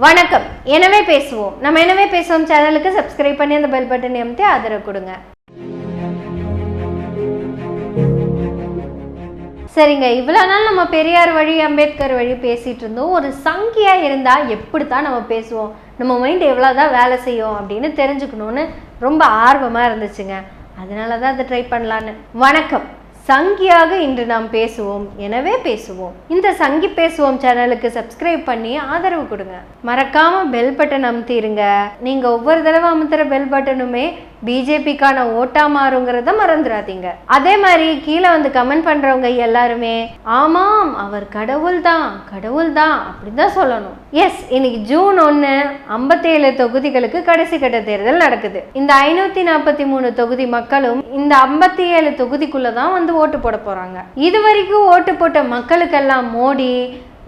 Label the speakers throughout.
Speaker 1: வணக்கம். எனவே பேசுவோம். நம்ம எனவே பேசுவோம் சேனலுக்கு சப்ஸ்கிரைப் பண்ணி அந்த பெல் பட்டன் அமைத்து ஆதரவு கொடுங்க. சரிங்க. இவ்வளோ நாள் நம்ம பெரியார் வழி அம்பேத்கர் வழி பேசிகிட்டு இருந்தோம். ஒரு சங்கியாக இருந்தால் எப்படி தான் நம்ம பேசுவோம்? நம்ம மைண்ட் எவ்வளோ தான் வேலை செய்யும் அப்படின்னு தெரிஞ்சுக்கணும்னு ரொம்ப ஆர்வமாக இருந்துச்சுங்க. அதனால தான் அதை ட்ரை பண்ணலான்னு. வணக்கம். சங்கியாக இன்று நாம் பேசுவோம். எனவே பேசுவோம். இந்த சங்கி பேசுவோம் சேனலுக்கு சப்ஸ்கிரைப் பண்ணி ஆதரவு கொடுங்க. மறக்காம பெல் பட்டன் அமுத்திருங்க. நீங்க ஒவ்வொரு தடவை அமுத்துற பெல் பட்டனுமே பிஜேபிக்கான ஓட்டா மாறுங்கிறத மறந்துடாதீங்க அதே மாதிரி கீழே வந்து கமெண்ட் பண்றவங்க எல்லாருமே ஆமாம் அவர் கடவுள் தான் கடவுள் தான் அப்படிதான் சொல்லணும். எஸ் இன்னைக்கு ஜூன் ஒன்று ஐம்பத்தேழு தொகுதிகளுக்கு கடைசி கட்ட தேர்தல் நடக்குது. இந்த ஐநூத்தி நாற்பத்தி மூணு தொகுதி மக்களும் இந்த ஐம்பத்தி ஏழு தொகுதிக்குள்ள தான் வந்து ஓட்டு போட போறாங்க. இது வரைக்கும் ஓட்டு போட்ட மக்களுக்கெல்லாம் மோடி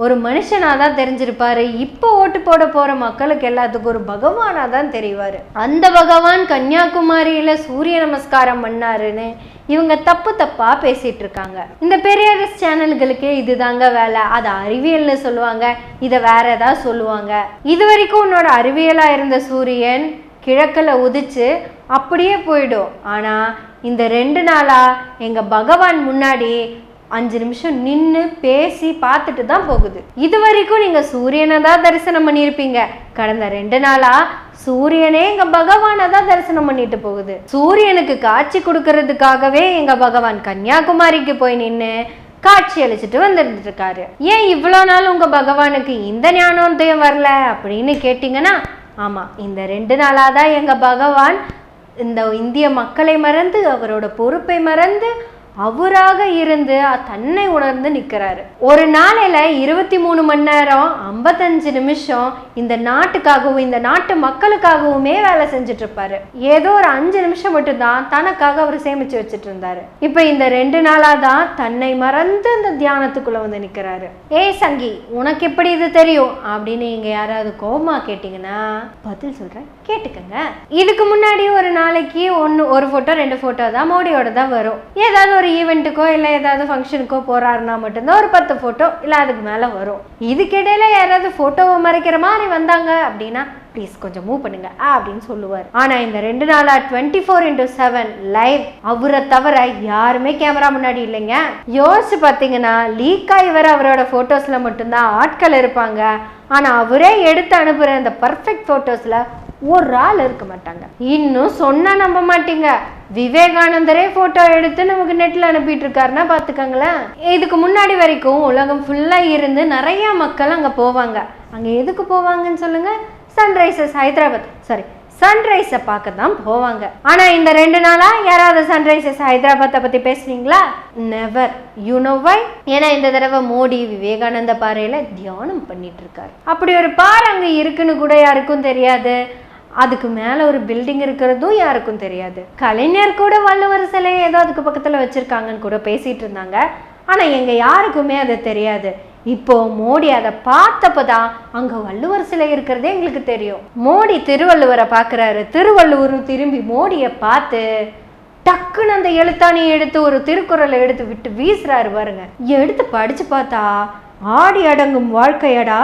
Speaker 1: ஒரு மனுஷனாக தான் தெரிஞ்சிருப்பாரு. இப்போ ஓட்டு போட போகிற மக்களுக்கு எல்லாத்துக்கும் ஒரு பகவானாக தான் தெரிவார். அந்த பகவான் கன்னியாகுமரியில் சூரிய நமஸ்காரம் பண்ணாருன்னு இவங்க தப்பு தப்பாக பேசிகிட்டு இருக்காங்க இந்த பெரியாரிஸ் சேனல்களுக்கே இதுதாங்க வேலை. அது அறிவியல்னு சொல்லுவாங்க. இதை வேற ஏதாவது சொல்லுவாங்க. இது வரைக்கும் உன்னோட அறிவியலாக இருந்த சூரியன் கிழக்கில் உதிச்சு அப்படியே போயிடும். ஆனால் இந்த ரெண்டு நாளாக எங்கள் பகவான் முன்னாடி அஞ்சு நிமிஷம் நின்று பேசி பார்த்துட்டு தான் போகுது. இது வரைக்கும் நீங்கள் சூரியனை தான் தரிசனம் பண்ணியிருப்பீங்க. கடந்த ரெண்டு நாளாக சூரியனே எங்கள் பகவானை தான் தரிசனம் பண்ணிட்டு போகுது. சூரியனுக்கு காட்சி கொடுக்கறதுக்காகவே எங்கள் பகவான் கன்னியாகுமரிக்கு போய் நின்று காட்சி அளிச்சுட்டு வந்துட்டு இருக்காரு. ஏன் இவ்வளோ நாள் உங்கள் பகவானுக்கு இந்த ஞானோதயம் வரல அப்படின்னு கேட்டிங்கன்னா ஆமாம் இந்த ரெண்டு நாளாக தான் எங்கள் பகவான் இந்த இந்திய மக்களை மறந்து அவரோட பொறுப்பை மறந்து அவராக இருந்து தன்னை உணர்ந்து நிற்கிறாரு. ஒரு நாளையில இருபத்தி மூணு மணி நேரம் ஐம்பத்தஞ்சு நிமிஷம் இந்த நாட்டுக்காகவும் இந்த நாட்டு மக்களுக்காகவுமே வேலை செஞ்சுட்டு இருப்பாரு ஏதோ ஒரு அஞ்சு நிமிஷம் மட்டும்தான் தனக்காக அவர் சேமிச்சு வச்சுட்டு இருந்தாரு இப்போ இந்த ரெண்டு நாளா தான் தன்னை மறந்து இந்த தியானத்துக்குள்ள வந்து நிற்கிறாரு ஏய் சங்கி உனக்கு எப்படி இது தெரியும்? அப்படின்னு இங்க யாராவது கோபமா கேட்டீங்கன்னா பதில் சொல்றேன். கேட்டுக்கங்க. இதுக்கு முன்னாடி ஒரு நாளைக்கு ஒன்று ஒரு ஃபோட்டோ ரெண்டு ஃபோட்டோ தான் மோடியோட தான் வரும். ஏதாவது ஒரு ஈவெண்ட்டுக்கோ இல்லை ஏதாவது ஃபங்க்ஷனுக்கோ போகிறாருன்னா மட்டும்தான் ஒரு பத்து ஃபோட்டோ இல்லை அதுக்கு மேலே வரும். இதுக்கிடையில யாராவது ஃபோட்டோவை மறைக்கிற மாதிரி வந்தாங்க அப்படின்னா ப்ளீஸ் கொஞ்சம் மூவ் பண்ணுங்க ஆ அப்படின்னு சொல்லுவார். ஆனால் இந்த ரெண்டு நாளா twenty four into seven live அவரை தவிர யாருமே கேமரா முன்னாடி இல்லைங்க. யோசிச்சு பார்த்தீங்கன்னா லீக் ஆகி வர அவரோட ஃபோட்டோஸில் மட்டும்தான் ஆட்கள் இருப்பாங்க. ஆனால் அவரே எடுத்து அனுப்புகிற அந்த பர்ஃபெக்ட் ஃபோட்டோஸில் ஒரு ஆள் இருக்க மாட்டாங்க. இன்னும் சொன்னா நம்ப மாட்டீங்க. விவேகானந்தரே போட்டோ எடுத்து நமக்கு நெட்ல அனுப்பிட்டு இருக்காருன்னா பாத்துக்கோங்களேன். இதுக்கு முன்னாடி வரைக்கும் உலகம் ஃபுல்லா இருந்து நிறைய மக்கள் அங்க போவாங்க. அங்க எதுக்கு போவாங்கன்னு சொல்லுங்க? சன்ரைசஸ் ஹைதராபாத். சாரி சன்ரைஸை பார்க்க தான் போவாங்க. ஆனா இந்த ரெண்டு நாளா யாராவது சன்ரைசஸ் ஹைதராபாத்தை பத்தி பேசுனீங்களா? நெவர் யூ நோ வை ஏன்னா இந்த தடவை மோடி விவேகானந்த பாறையில தியானம் பண்ணிட்டு இருக்காரு அப்படி ஒரு பாறை அங்க இருக்குன்னு கூட யாருக்கும் தெரியாது. அதுக்கு மேலே ஒரு பில்டிங் இருக்கிறதும் யாருக்கும் தெரியாது. கலைஞர் கூட வள்ளுவர் சிலையை ஏதோ அதுக்கு பக்கத்தில் வச்சுருக்காங்கன்னு கூட பேசிகிட்டு இருந்தாங்க. ஆனால் எங்கள் யாருக்குமே அது தெரியாது. இப்போ மோடி அதை பார்த்தப்ப தான் அங்கே வள்ளுவர் சிலை இருக்கிறதே எங்களுக்கு தெரியும். மோடி திருவள்ளுவரை பார்க்குறாரு. திருவள்ளுவர் திரும்பி மோடியை பார்த்து டக்குன்னு அந்த எழுத்தாணியை எடுத்து ஒரு திருக்குறளை எடுத்து விட்டு வீசுறாரு பாருங்க. எடுத்து படிச்சு பார்த்தா ஆடி அடங்கும் வாழ்க்கையடா.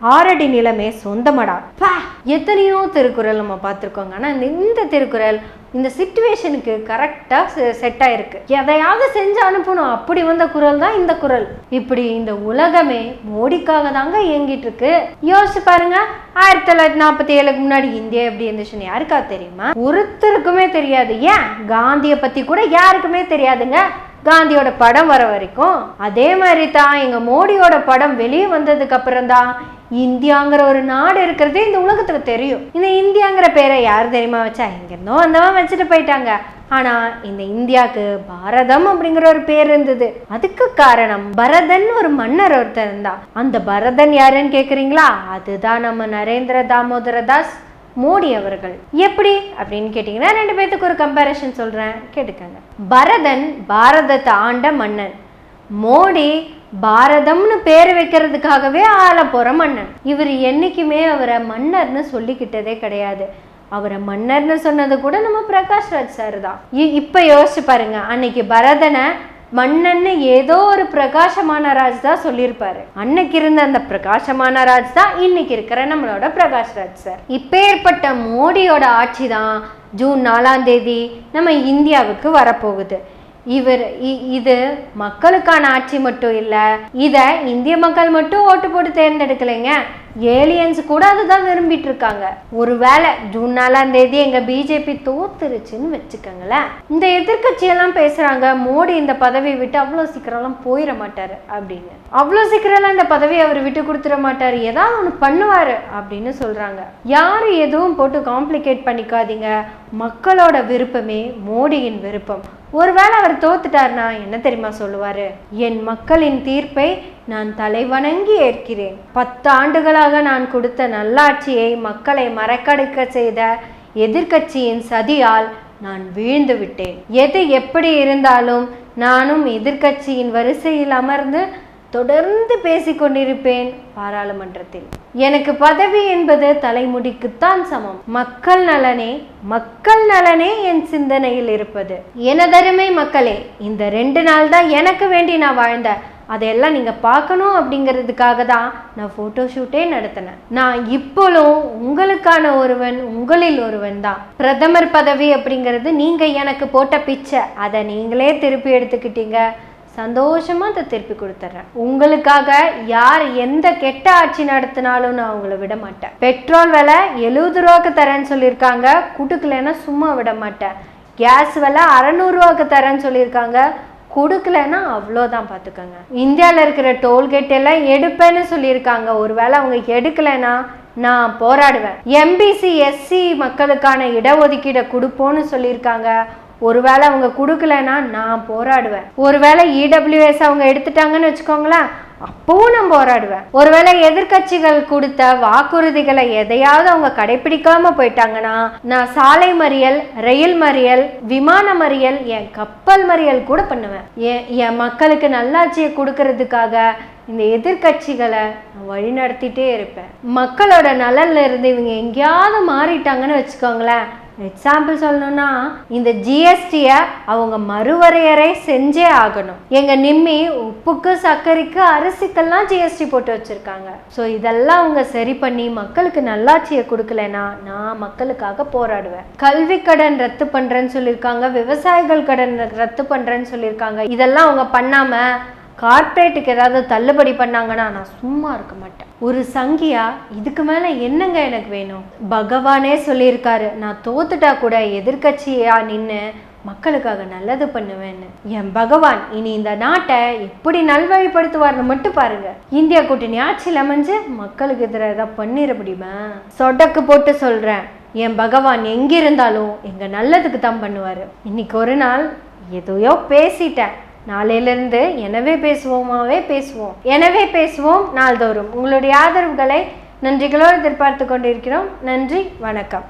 Speaker 1: ஆரடி நிலமே சொந்தமடா. பா! எத்தனையோ திருக்குறள் நம்ம பார்த்துருக்கோங்க. ஆனால் இந்த திருக்குறள் இந்த சுச்சுவேஷனுக்கு கரெக்டாக செட் ஆயிருக்கு. எதையாவது செஞ்சு அனுப்பணும். அப்படி வந்த குரல் தான் இந்த குரல் இப்படி இந்த உலகமே மோடிக்காக தாங்க இயங்கிட்டு இருக்கு யோசிச்சு பாருங்க. ஆயிரத்தி தொள்ளாயிரத்தி நாற்பத்தி ஏழுக்கு முன்னாடி இந்தியா எப்படி இருந்துச்சுன்னு யாருக்கா தெரியுமா? ஒருத்தருக்குமே தெரியாது. ஏன்? காந்தியை பத்தி கூட யாருக்குமே தெரியாதுங்க. காந்தியோட படம் வர வரைக்கும். அதே மாதிரி தான் எங்க மோடியோட படம் வெளியே வந்ததுக்கு அப்புறம் தான் இந்தியாங்கிற ஒரு நாடு இருக்கிறதே இந்த உலகத்துக்கு தெரியும். இந்த இந்தியாங்கிற பேரை யார் தெரியுமா வச்சா? எங்கிருந்தோ வந்தவன் வச்சுட்டு போயிட்டாங்க. ஆனா இந்த இந்தியாவுக்கு பாரதம் அப்படிங்கிற ஒரு பேர் இருந்தது. அதுக்கு காரணம் பரதன் ஒரு மன்னர் ஒருத்தர் இருந்தான் அந்த பரதன் யாருன்னு கேக்குறீங்களா? அதுதான் நம்ம நரேந்திர தாமோதர தாஸ் மோடி அவர்கள். எப்படி? அப்படின்னு கேட்டிங்கன்னா ரெண்டு பேர்த்துக்கு ஒரு கம்பேரிஷன் சொல்கிறேன் கேட்டுக்கங்க. பரதன் பாரதத்தை ஆண்ட மன்னன் மோடி பாரதம்னு பேர் வைக்கிறதுக்காகவே ஆள போற மன்னன். இவர் என்னைக்குமே அவரை மன்னர்னு சொல்லிக்கிட்டதே கிடையாது. அவரை மன்னர்னு சொன்னது கூட நம்ம பிரகாஷ் ராஜ் சார் தான். இ- இப்ப யோசிச்சு பாருங்க அன்னைக்கு பரதனை மன்னன்னு ஏதோ ஒரு பிரகாசமான ராஜ் தான் சொல்லியிருப்பாரு. அன்னைக்கு இருந்த அந்த பிரகாசமான ராஜ் தான் இன்னைக்கு இருக்கிற நம்மளோட பிரகாஷ் ராஜ் சார் இப்பேற்பட்ட மோடியோட ஆட்சி தான் ஜூன் நாலாம் தேதி நம்ம இந்தியாவுக்கு வரப்போகுது. இவர் இ- இது மக்களுக்கான ஆட்சி மட்டும் இல்லை இதை இந்திய மக்கள் மட்டும் ஓட்டு போட்டு தேர்ந்தெடுக்கலைங்க. ஏலியன்ஸ் கூட அதுதான் விரும்பிட்டு இருக்காங்க ஒருவேளை ஜூன் நாலாம் தேதி எங்க பிஜேபி தோத்துருச்சுன்னு வச்சுக்கோங்களேன். இந்த எதிர்க்கட்சியெல்லாம் பேசுறாங்க மோடி இந்த பதவியை விட்டு அவ்வளோ சீக்கிரம்லாம் போயிட மாட்டாரு அப்படின்னு. அவ்வளோ சீக்கிரம்லாம் இந்த பதவியை அவர் விட்டு கொடுத்துட மாட்டாரு ஏதாவது ஒன்று பண்ணுவாரு அப்படின்னு சொல்றாங்க. யாரும் எதுவும் போட்டு காம்ப்ளிகேட் பண்ணிக்காதீங்க. மக்களோட விருப்பமே மோடியின் விருப்பம். ஒருவேளை அவர் தோத்துட்டார்னா என்ன தெரியுமா சொல்லுவார்? என் மக்களின் தீர்ப்பை நான் தலைவணங்கி ஏற்கிறேன். பத்து ஆண்டுகளாக நான் கொடுத்த நல்லாட்சியை மக்களை மறக்கடிக்க செய்த எதிர்க்கட்சியின் சதியால் நான் வீழ்ந்து விட்டேன். எது எப்படி இருந்தாலும் நானும் எதிர்க்கட்சியின் வரிசையில் அமர்ந்து தொடர்ந்து பேசிக்கொண்டிருப்பேன் பாராளுமன்றத்தில். எனக்கு பதவி என்பது தலைமுடிக்குத்தான் சமம். மக்கள் நலனே மக்கள் நலனே என் சிந்தனையில் இருப்பது. எனதருமை மக்களே இந்த ரெண்டு நாள் தான் எனக்கு வேண்டி நான் வாழ்ந்தேன். அதையெல்லாம் நீங்கள் பார்க்கணும் அப்படிங்கிறதுக்காக தான் நான் ஃபோட்டோ ஷூட்டே நடத்தினேன். நான் இப்போலும் உங்களுக்கான ஒருவன் உங்களில் ஒருவன் தான். பிரதமர் பதவி அப்படிங்கிறது நீங்கள் எனக்கு போட்ட பிச்சை. அதை நீங்களே திருப்பி எடுத்துக்கிட்டீங்க. சந்தோஷமாக அதை திருப்பி கொடுத்துட்றேன் உங்களுக்காக யார் எந்த கெட்ட ஆட்சி நடத்தினாலும் நான் அவங்கள விட மாட்டேன். பெட்ரோல் விலை எழுபது ரூபாய்க்கு தரேன்னு சொல்லியிருக்காங்க. கொடுக்கலன்னா சும்மா விட மாட்டேன். கேஸ் விலை அறநூறுவாக்கு தரேன்னு சொல்லியிருக்காங்க. கொடுக்கலன்னா அவ்வளோதான் பார்த்துக்கோங்க. இந்தியாவில் இருக்கிற டோல்கேட் எல்லாம் எடுப்பேன்னு சொல்லியிருக்காங்க. ஒருவேளை அவங்க எடுக்கலைன்னா நான் போராடுவேன். எம்பிசி எஸ்சி மக்களுக்கான இடஒதுக்கீடை கொடுப்போன்னு சொல்லியிருக்காங்க. ஒருவேளை அவங்க கொடுக்கலன்னா நான் போராடுவேன். ஒருவேளை இடபிள்யூஎஸ் அவங்க எடுத்துட்டாங்கன்னு வச்சுக்கோங்களேன் அப்பவும் நான் போராடுவேன். ஒருவேளை எதிர்க்கட்சிகள் கொடுத்த வாக்குறுதிகளை எதையாவது அவங்க கடைபிடிக்காம போயிட்டாங்கன்னா நான் சாலை மறியல் ரயில் மறியல் விமான மறியல் என் கப்பல் மறியல் கூட பண்ணுவேன். என் என் மக்களுக்கு நல்லாட்சியை கொடுக்கறதுக்காக இந்த எதிர்க்கட்சிகளை நான் வழி நடத்திட்டே இருப்பேன். மக்களோட நலன்ல இருந்து இவங்க எங்கேயாவது மாறிட்டாங்கன்னு வச்சுக்கோங்களேன் எக்ஸாம்பிள் சொல்லணும்னா இந்த ஜிஎஸ்டியை அவங்க மறுவரையறை செஞ்சே ஆகணும். எங்க நிம்மி உப்புக்கு சர்க்கரைக்கு அரிசிக்கெல்லாம் ஜிஎஸ்டி போட்டு வச்சிருக்காங்க. ஸோ இதெல்லாம் அவங்க சரி பண்ணி மக்களுக்கு நல்லாட்சியை கொடுக்கலனா நான் மக்களுக்காக போராடுவேன். கல்வி கடன் ரத்து பண்றேன்னு சொல்லியிருக்காங்க விவசாயிகள் கடன் ரத்து பண்றேன்னு சொல்லியிருக்காங்க. இதெல்லாம் அவங்க பண்ணாம கார்ப்பரேட்டுக்கு ஏதாவது தள்ளுபடி பண்ணாங்கன்னா நான் சும்மா இருக்க மாட்டேன். ஒரு சங்கியா இதுக்கு மேலே என்னங்க எனக்கு வேணும்? பகவானே சொல்லியிருக்காரு நான் தோத்துட்டா கூட எதிர்க்கட்சியா நின்று மக்களுக்காக நல்லது பண்ணுவேன்னு. என் பகவான் இனி இந்த நாட்டை எப்படி நல்வழிப்படுத்துவார்னு மட்டும் பாருங்க. இந்தியா கூட்டணி ஆட்சியில் அமைஞ்சு மக்களுக்கு எதிராக ஏதாவது பண்ணிட முடியுமா? சொடக்கு போட்டு சொல்றேன் என் பகவான் எங்கே இருந்தாலும் எங்க நல்லதுக்கு தான் பண்ணுவாரு. இன்னைக்கு ஒரு நாள் எதையோ பேசிட்டேன். நாளையிலிருந்து எனவே பேசுவோமாவே பேசுவோம். எனவே பேசுவோம் நாள்தோறும். உங்களுடைய ஆதரவுகளை நன்றிகளோடு எதிர்பார்த்து கொண்டிருக்கிறோம். நன்றி வணக்கம்.